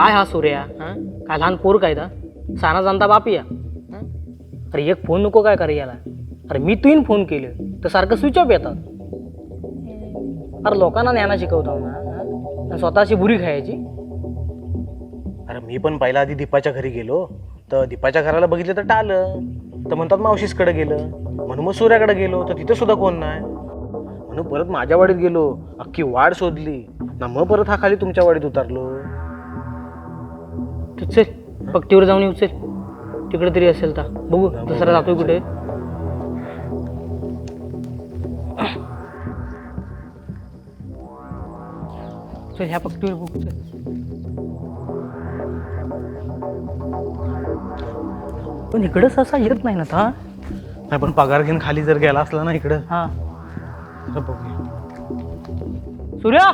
काय हा सूर्या? हा? काय लहान पोर काय दा साना जाणता बापी या अरे एक फोन नको काय करे याला. अरे मी तुईन फोन केलं तर सारखं स्विच ऑफ येतात. अरे लोकांना ज्ञाना शिकवतो ना आणि स्वतःची बुरी खायची. अरे मी पण पहिला आधी दीपाच्या घरी गेलो तर दीपाच्या घराला बघितलं तर टाल. तर म्हणतात मावशीसकडे गेलं. म्हणून मग सूर्याकडे गेलो तर तिथे सुद्धा कोण नाही. म्हणून परत माझ्या वाडीत गेलो अख्खी वाढ शोधली. ना मग परत हा खाली तुमच्या वाडीत उतरलो. तू चल पट्टीवर जाऊन येऊ चल. तिकडे तरी असेल तर बघू दुसरा जातोय कुठे? चल ह्या पट्टीवर बघू चल. पण इकडं सहसा येत नाही ना आता नाही पण पगार घेऊन खाली जर गेला असला ना इकडं. हा. तर बघूया. सूर्या!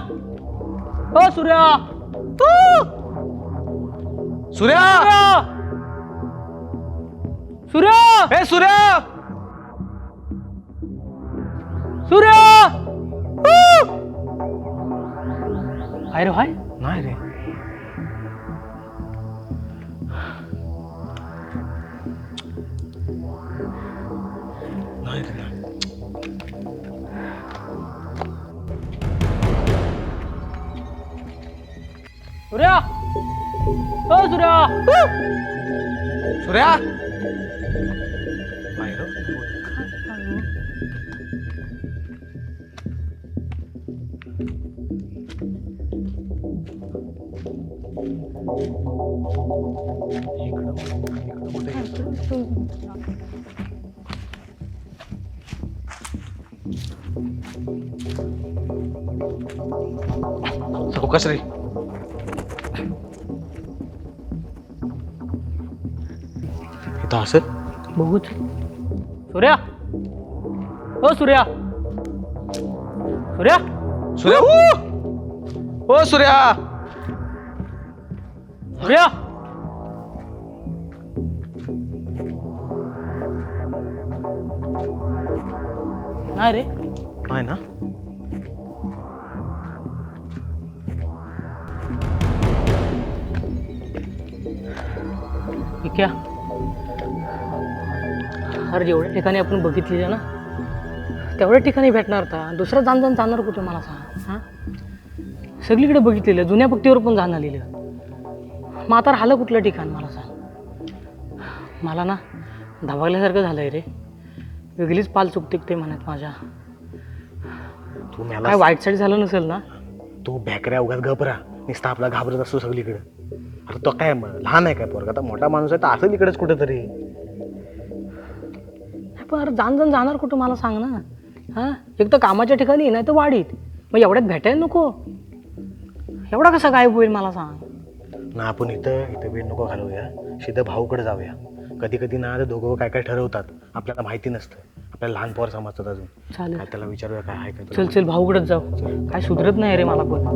हो सूर्या! ओ! सूर्या! सूर्या! ए सूर्या! सूर्या! काय रे भाई नाही रे. हो सूर्या. सूर्या? नाही इथं असं बघूच सूर्या! हो सूर्या! सूर्या! सूर्या ओ! ओ सूर्या! सूर्या! नाही रे. नाही ना? ठीक अरे जेवढ्या ठिकाणी आपण बघितलेलं ना तेवढ्या ठिकाणी भेटणार का दुसरं जाण जाण जाणार कुठे मला सांग हां? सगळीकडे बघितलेलं जुन्या पट्टीवर पण जाणं आलेलं. मग आता राहिलं कुठलं ठिकाण मला सांग? मला ना धाबागल्यासारखं झालं आहे रे. वेगळीच पाल चुकते ते म्हणत माझ्या. तू काय मला वाईट साईड झालं नसेल ना? तू बॅकऱ्या उगाच घबरा नुसता आपला घाबरत असतो सगळीकडे. अरे तो काय म- लहान आहे काय पोरगा? आता मोठा माणूस आहे तर असेल इकडेच कुठेतरी. अरे जाण जाण जाणार कुठं मला सांग ना? हां? एक तर कामाच्या ठिकाणी नाही तर वाडीत. मग एवढ्यात भेटायला नको. एवढा कसा गायब होईल मला सांग. ना आपण इथं इथं वेळ नको घालवूया. सीधं भाऊकडे जाऊया. कधी कधी ना ते दोघं काय काय ठरवतात आपल्याला माहिती नसतं. आपल्याला लहान पोर समजतात अजून. चालेल. काय त्याला विचारूया काय आहे काय तुला चल चल भाऊकडेच जाऊ. काय सुधरत नाही रे मला पण.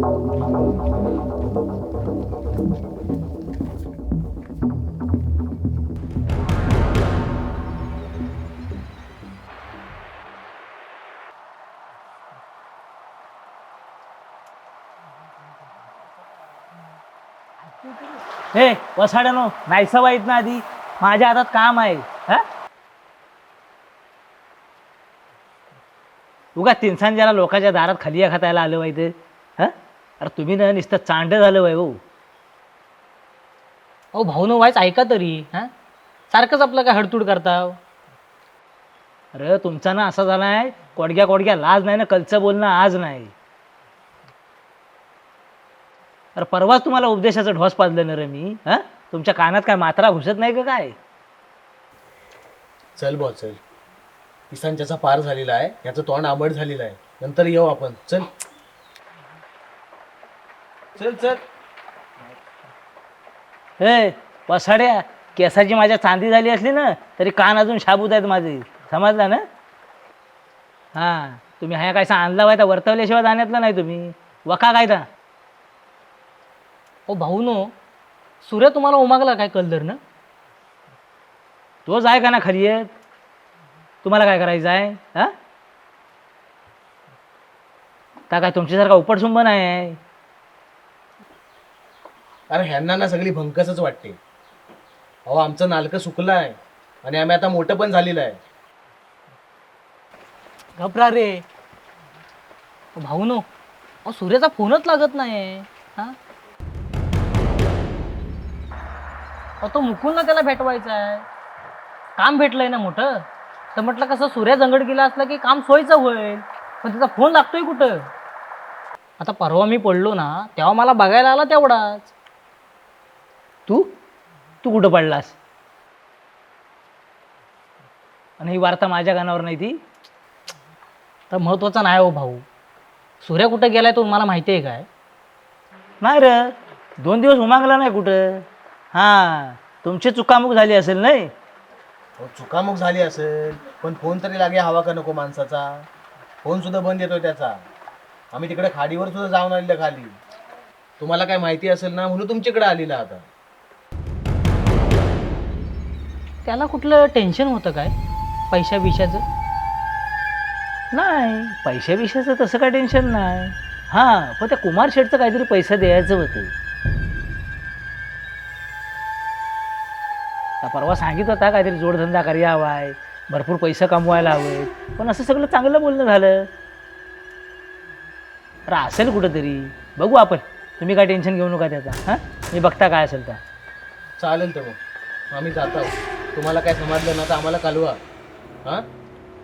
हे वसाड्यानो नाहीसा वाईट ना आधी. माझ्या हातात काम आहे. हा? उगा तिनसान ज्याला लोकांच्या दारात खाली खातायला आलं वाईट हा? अरे तुम्ही ना नुसतं चांड झालं वाय हो. अहो भाऊ न व्हायच ऐका तरी. हां? सारखंच आपलं काय हडतूड करता? अरे तुमचा ना असा झालाय कोडग्या कोडग्या लाज नाही ना कलचं बोलणं आज नाही. अरे परवाच तुम्हाला उपदेशाचं ढोस पाजलं ना रे मी हा? तुमच्या कानात काय मात्रा घुसत नाही का काय? चल बॉ चल. किसांच्याचा पार झालेला आहे याचं तोंड आंबट झालेलं आहे. नंतर येऊ आपण. चल. चल चल. हे पसाड्या केसाची माझ्या चांदी झाली असली ना तरी कान अजून शाबूत आहेत माझे. समजला ना? हां तुम्ही ह्या काय आणला वाय वर्तवल्याशिवाय जाण्यातला नाही तुम्ही. वका काय ता अहो भाऊ नो सूर्य तुम्हाला उमागला काय कलदर ना? तोच आहे का ना खाली येत? तुम्हाला काय करायचं आहे? हां? का काय तुमच्यासारखा उपटसुंब नाही आहे? अरे ह्यांना ना सगळी भंकसच वाटते. अहो आमचं नालकं सुकलं आहे आणि आम्ही आता मोठं पण झालेलं आहे. घबरा रे भाऊ नो अहो सूर्याचा फोनच लागत नाही हा? अहो तो मुकुंदला त्याला भेटवायचा आहे. काम भेटलंय ना मोठं. तर म्हटलं कसं सूर्या जंगड गेला असला की काम सोयीचं होईल. पण त्याचा फोन लागतोय कुठं? आता परवा मी पडलो ना तेव्हा मला बघायला आला तेवढाच. तू? तू कुठं पडलास? आणि ही वार्ता माझ्या कानावर नाही ती. तर महत्त्वाचा नाही हो भाऊ. सूर्या कुठं गेलाय तो मला माहिती आहे काय? नाही र दोन दिवस उमागला नाही कुठं? हां तुमची चुकामुक झाली असेल नाही? अहो, चुकामुक झाली असेल पण फोन तरी लागे हवा का नको माणसाचा? फोन सुद्धा बंद येतोय त्याचा. आम्ही तिकडे खाडीवर सुद्धा जाऊन आलेलं खाली. तुम्हाला काय माहिती असेल ना म्हणून तुमच्याकडे आलेला आता. त्याला कुठलं टेन्शन होतं काय? पैशा बिशाचं? नाही पैशा बिशाचं तसं काय टेन्शन नाही. हां पण त्या कुमार शेठचं काहीतरी पैसा द्यायचं होतं. परवा सांगित होता काहीतरी जोडधंदा करायला हवा आहे भरपूर पैसे कमवायला हवे पण असं सगळं चांगलं बोलणं झालं. अरे असेल कुठंतरी. बघू आपण. तुम्ही काय टेन्शन घेऊ नका त्याचा. हां? मी बघता काय असेल तर चालेल तर मग आम्ही जात. आहोत तुम्हाला काय समजलं ना तर आम्हाला कळवा. हां?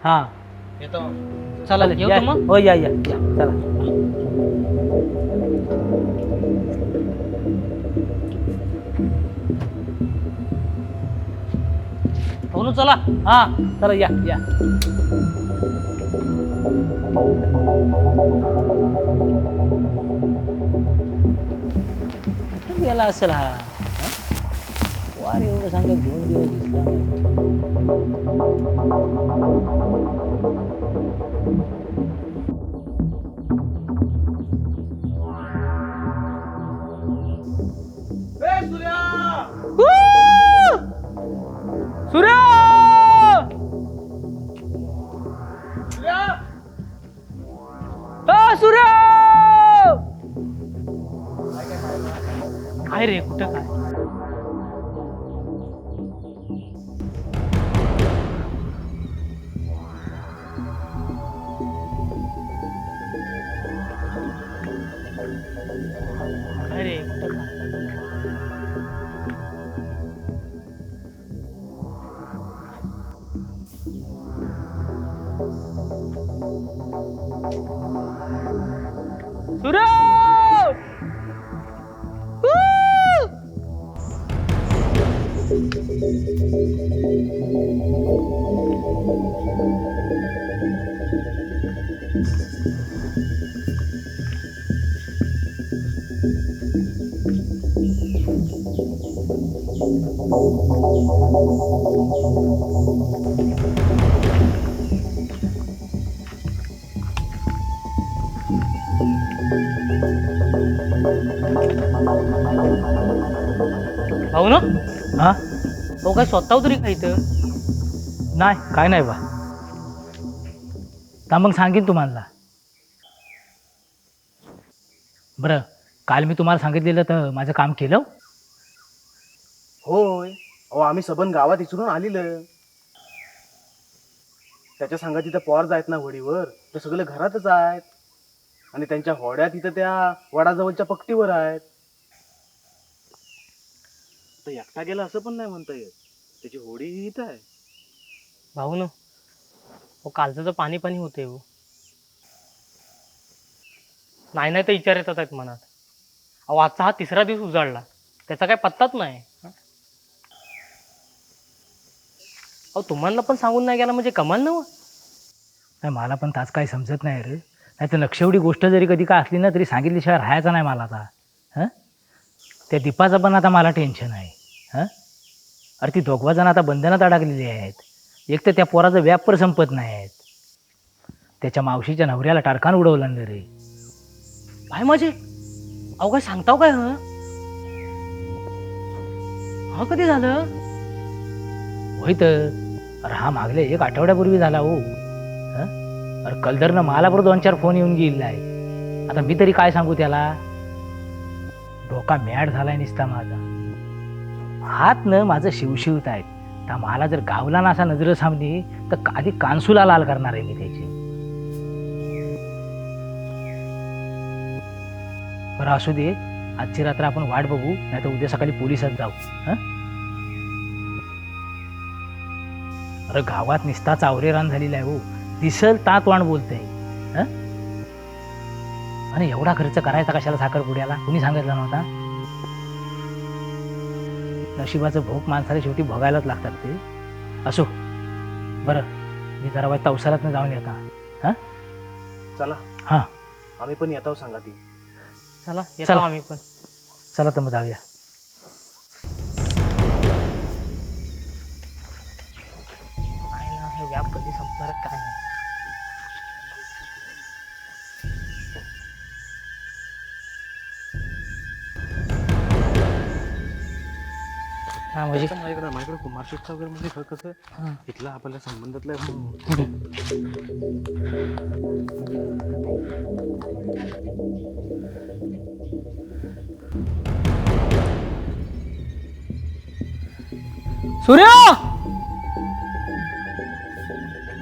हां. येतो. चला या. तर मग? हो या या. या. चला. हो चला हा चला या या कुठं गेला असेल हा हं? वार एवढं सांगत घेऊन दिवस दिसला नाही. आहे रे कुठं काय? भाऊ ना हां हो काय स्वतः तरी काय इथं नाही काय नाही बा तर मग सांगेन तुम्हाला. बरं काल मी तुम्हाला सांगितलेलं तर माझं काम केलं? होय. अहो आम्ही सबन गावात इचरून आलेलं. त्याच्या संघात तिथं पॉर्ज आहेत ना होडीवर ते सगळे घरातच आहेत. आणि त्यांच्या होड्या तिथं त्या वडाजवळच्या पक्तीवर आहेत. तर एकटा गेला असं पण नाही म्हणता येत. त्याची होडी इथं आहे. भाऊ ना. हो कालचं तर पाणी पाणी होते हो. नाही नाही तर विचार येतात आहेत मनात. अहो आजचा हा तिसरा दिवस उजाडला. त्याचा काय पत्ताच नाही. अहो तुम्हाला पण सांगून नाही गेला म्हणजे कमाल ना हो. नाही मला पण तास काही समजत नाही रे. नाही तर नक्षेवडी गोष्ट जरी कधी काय असली ना तरी सांगितल्याशिवाय राहायचं नाही मला आता. हां? त्या दीपाचं पण आता मला टेन्शन आहे. हां? अरे ती दोघवा जण आता बंधनात अडकलेली आहेत. एक तर त्या पोराचं व्यापार संपत नाही आहेत त्याच्या मावशीच्या नवऱ्याला टारखान उडवलं ना रे. काय माझे? अहो काय सांगताव काय हं? हा कधी झालं? होय तर अरे हा मागले एक आठवड्यापूर्वी झाला हो. हं? अरे कलदरनं मला बरोबर दोन चार फोन येऊन गेलेला आहे. आता मी तरी काय सांगू त्याला? डोका मॅड झालाय निसता माझा. हात न माझं शिवशिवत आहेत तर मला जर गावला ना असा नजर सामनी तर आधी कान्सूला लाल करणार आहे मी त्याची. बरं असू दे. आजची रात्र आपण वाट बघू नाही तर उद्या सकाळी पोलिसात जाऊ. अरे गावात निस्ता चावरे रान झालेला आहे हो. दिसल तात वाण बोलतंय. आणि एवढा खर्च करायचा कशाला साखरपुड्याला? कुणी सांगितलं नव्हता? नशिबाचं भोग माणसाला शेवटी भोगायलाच लागतात ते. असो. बरं मी जरा वाईट तवसालात जाऊन येता. चला. हां. आम्ही पण येतो सांगा ती. चला येतो चला. आम्ही पण. चला तर मग जाऊया. काय ना हे व्याप कधी संपणार काय शेठचा वगैरे म्हणजे खरं कसं इथला आपल्याला संबंधातलं आहे. सूर्य!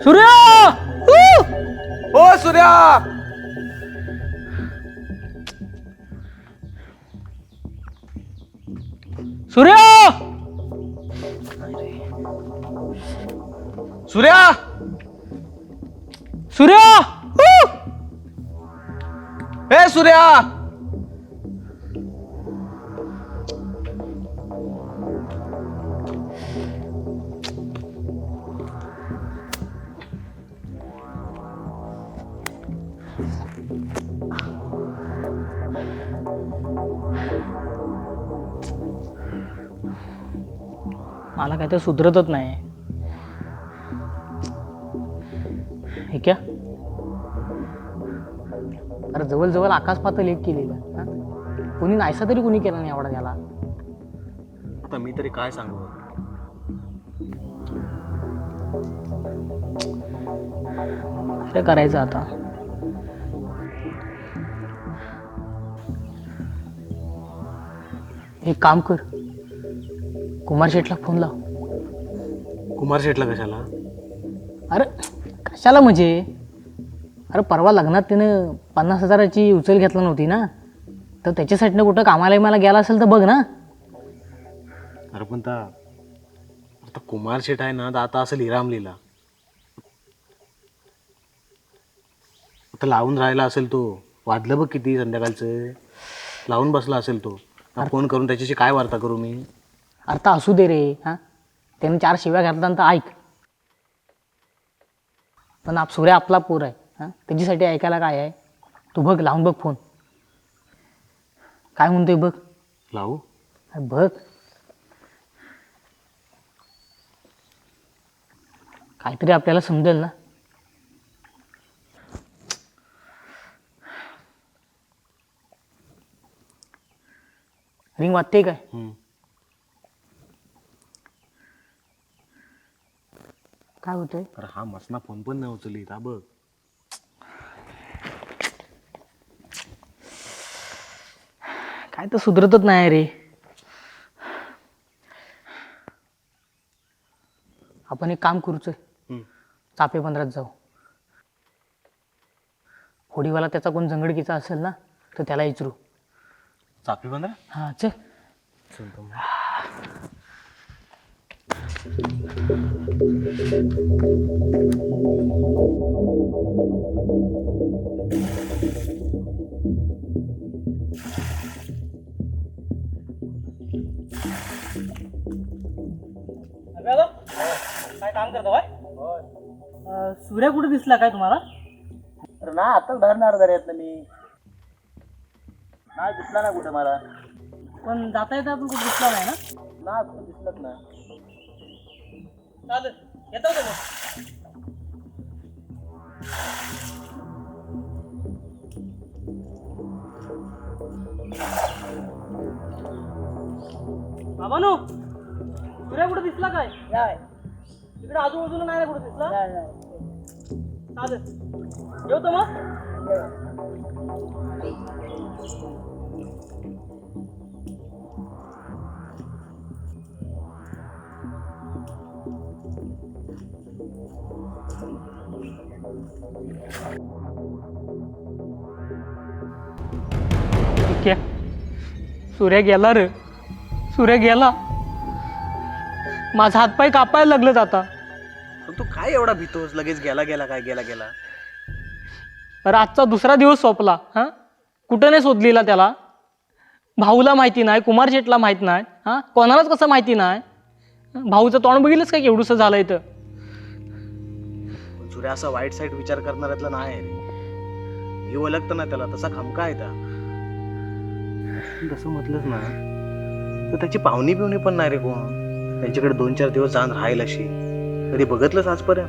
सूर्य! ओ सूर्य! सूर्या! ए मला काय ते सुधरतच नाही. हे क्या? अरे जवळजवळ आकाश पातळ एक केलेलं? कोणी नाहीसा तरी कोणी केला नाही एवढा त्याला. आता मी तरी काय सांगू? काय करायचं आता? एक काम कर. कुमार शेठला फोन लाव. कुमार शेठला कशाला? अरे कशाला म्हणजे? अरे परवा लग्नात त्यानं पन्नास हजाराची उचल घेतला नव्हती ना? तर त्याच्यासाठी कुठं कामाला मला गेला असेल तर बघ ना. अरे पण आता कुमार शेठ आहे ना तर आता असं लिरामलीला आता लावून राहिला असेल तो. वाजलं बघ किती संध्याकाळचं. लावून बसला असेल तो. फोन करून त्याच्याशी काय वार्ता करू मी? अरे तर असू दे रे हां? त्याने चार शिव्या घातल्यानंतर ऐक. पण आप सूर्य आपला पोर आहे हां? त्याच्यासाठी ऐकायला काय आहे? तू बघ लावून बघ फोन. काय म्हणतोय बघ? लावू? अरे बघ. काहीतरी आपल्याला समजेल ना? रिंग वाजते काय. काय होतंय? अरे हा मसना फोन पण नाही उचलली हा बघ. काय तर सुधरतच नाही रे. आपण एक काम करूच. चापे पंधरात जाऊ. होडीवाला त्याचा कोण जंगडकीचा असेल ना तर त्याला विचारू चापी बंद हां चल. काय काम करतो सूर्य कुठे दिसला काय तुम्हाला? अरे ना आताच धरणार दर्यात मी. नाही दिसला ना कुठे मला. पण जाता येता पण कुठे दिसला नाही ना? ना कुठं दिसलंच ना चालेल येतो का मग? बाबानो सूर्या कुठे दिसला काय? तिकडे आजूबाजूला नाही ना कुठे दिसला? चालेल. येऊ मग. सूर्य गेला रे. सूर्य गेला. माझा हातपाय कापायला लागलं जाता पण तू काय एवढा भीतोस? लगेच गेला गेला काय गेला गेला. आजचा दुसरा दिवस सोपला हां? कुठं नाही शोधलेला त्याला? भाऊला माहिती नाही कुमार शेटला माहीत नाही हां? कोणालाच कसं माहिती नाही? हं? भाऊचं तोंड बघितलंच काय केवढूसं झालं इथं? पण सूर्या असा वाईट साईड विचार करणाऱ्यातला नाही रे. मी ओळखतं ना त्याला तसा खमका आहे त्या. तसं म्हटलंच ना तर त्याची पाहुणी पिवणी पण नाही रे कोण? त्यांच्याकडे दोन चार दिवस जाऊन राहील अशी. कधी बघितलंच आजपर्यंत?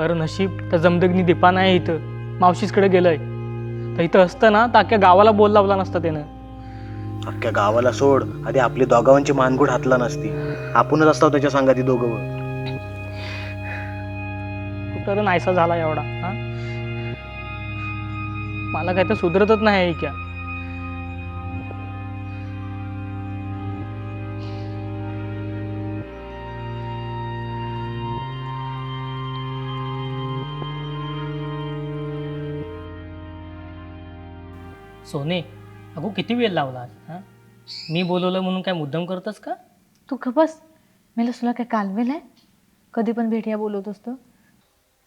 अरे नशीब त्या जमदग्नी दीपा नाही इथं. मावशीसकडे गेलंय. तर इथं असतं ना तर अख्ख्या गावाला बोल लावला नसता त्यानं. अख्ख्या गावाला सोड. आधी आपली दोघांची मानगुड हातला नसती. आपणच असतो त्याच्या सांगाती दोघं. कुठं नाहीसा झाला एवढा हां? मला काय तर सुधरतच नाही क्या सोने अगो किती वेळ लावला हां? मी बोलवलं म्हणून काय मुद्दाम करतस का? तू खपस मला तुला काय कालवेल आहे? कधी पण भेटिया बोलवतोस तर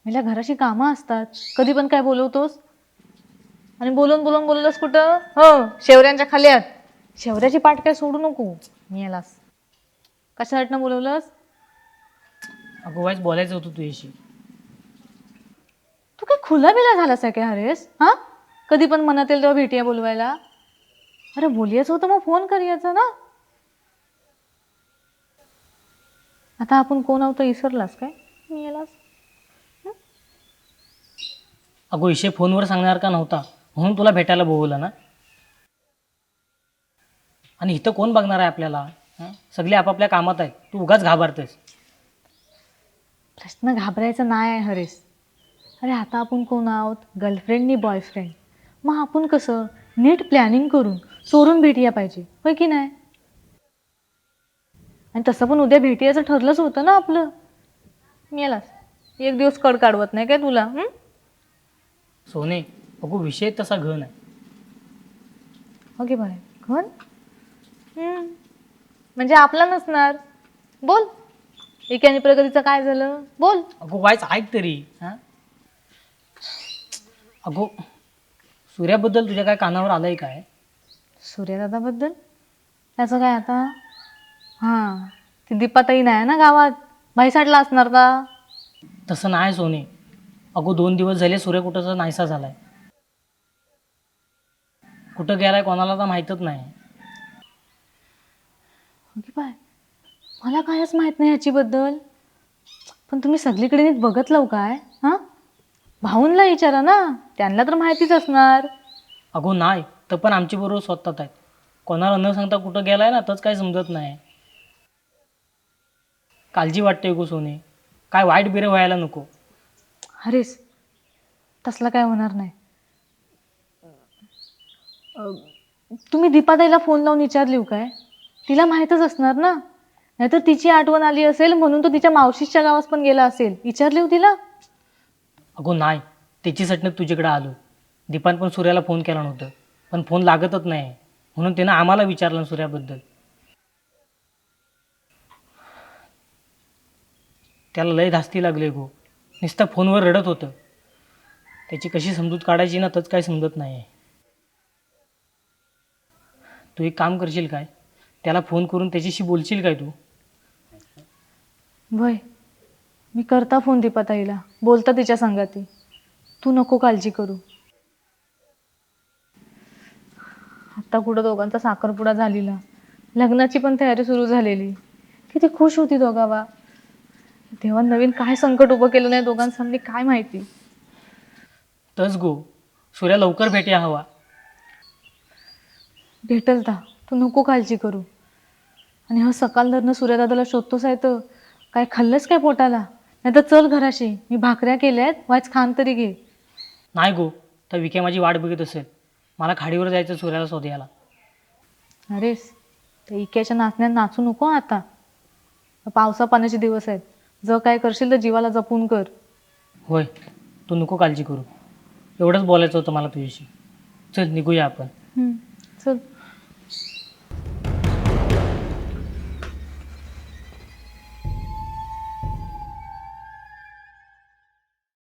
मला घराची कामं असतात कधी पण काय बोलवतोस? आणि बोलून बोलून बोलवलंस कुठं? हो शेवऱ्यांच्या खाल्यात शेवऱ्याची पाठ काय सोडू नको मी यालास. कशासाठीनं बोलवलंस? अगो वाईच बोलायचं होतं तुझ्याशी. तू काय खुला बिला झालास काय हरेस हां? कधी पण मनात येईल तेव्हा भेटिया बोलवायला. अरे बोलियाचं होतं मग फोन करूयाचं ना. आता आपण कोण आहोत विसरलास काय? मी यालास अगो विषय फोनवर सांगणार का नव्हता? म्हणून तुला भेटायला बोलवलं ना. आणि इथं कोण बघणार आहे आपल्याला? हं? सगळे आपापल्या कामात आहेत. तू उगाच घाबरतेस. प्रश्न घाबरायचा नाही आहे हरेश. अरे आता आपण कोण आहोत? गर्लफ्रेंड नी बॉयफ्रेंड मग आपण कसं? नीट प्लॅनिंग करून चोरून भेटूया पाहिजे. होय की नाही? आणि तसं पण उद्या भेटियाचं ठरलंच होतं ना आपलं. मेलास एक दिवस कड काढवत नाही काय तुला हं? सोने अगो विषय तसा घन आहे. हो की बाय कोण हं. म्हणजे आपला नसणार. बोल. एकी आणि प्रगतीचं काय झालं? बोल. अगो वायच ऐक तरी हां? अगो सूर्याबद्दल तुझ्या काय कानावर आलंय काय? सूर्यदादाबद्दल? त्याचं काय आता? हां ती दीपाताई नाही ना गावात? भाईसाठला असणार का? तसं नाही सोने. अगो दोन दिवस झाले सूर्य कुठंचा नाहीसा झालाय. कुठं गेलाय कोणाला तर माहीतच नाही. हो बाय मला कायच माहीत नाही ह्याचीबद्दल पण तुम्ही सगळीकडे नीट बघत लावू काय? हां? भाऊंला विचारा ना. त्यांना तर माहितीच असणार. अगो नाही तर पण आमची बरोबर स्वतःत आहेत. कोणाला न सांगता कुठं गेलाय ना तच काही समजत नाही. काळजी वाटते गो सोने. काय वाईट बिरे व्हायला नको. हरेस तसलं काय होणार नाही. अं, तुम्ही दीपाताईला फोन लावून विचारली हो काय? तिला माहीतच असणार ना. नाहीतर तिची आठवण आली असेल म्हणून तो तिच्या मावशीच्या गावात पण गेला असेल. विचारली हो तिला? अगो नाही त्याच्यासाठी तुझ्याकडे आलो. दीपान पण सूर्याला फोन केला नव्हतं. पण फोन लागतच नाही. म्हणून त्यानं आम्हाला विचारलं सूर्याबद्दल. त्याला लय धास्ती लागले गो नुसतं फोनवर रडत होतं. त्याची कशी समजूत काढायची ना तच काही समजत नाही तू एक काम करशील काय? त्याला फोन करून त्याच्याशी बोलशील काय तू? भय मी करता फोन दीपाताईला. बोलता तिच्या संगाती. तू नको काळजी करू. आत्ता कुठं दोघांचा साखरपुडा झालेला. लग्नाची पण तयारी सुरू झालेली. किती खुश होती दोघावा. तेव्हा नवीन काय संकट उभं केलं नाही दोघांसामने काय माहिती? तच गो सूर्या लवकर भेटया हवा. भेटल दा तू नको काळजी करू. आणि हा सकाळ धरणं सूर्यदादाला शोधतोस आहे तर काय खाल्लंच काय पोटाला? नाही तर चल घराशी. मी भाकऱ्या केल्या आहेत वाच खान तरी घे. नाही गो तर विके माझी वाट बघत असेल. मला खाडीवर जायचं सूर्याला शोधायला अरेस त्या इक्याच्या नाचण्यात नाचू नको आता. पावसा पाण्याचे दिवस आहेत. जर काय करशील तर जीवाला जपून कर. होय तू नको काळजी करू. एवढंच बोलायचं होतं मला तुझ्याशी. चल निघूया आपण. हम्म, चल.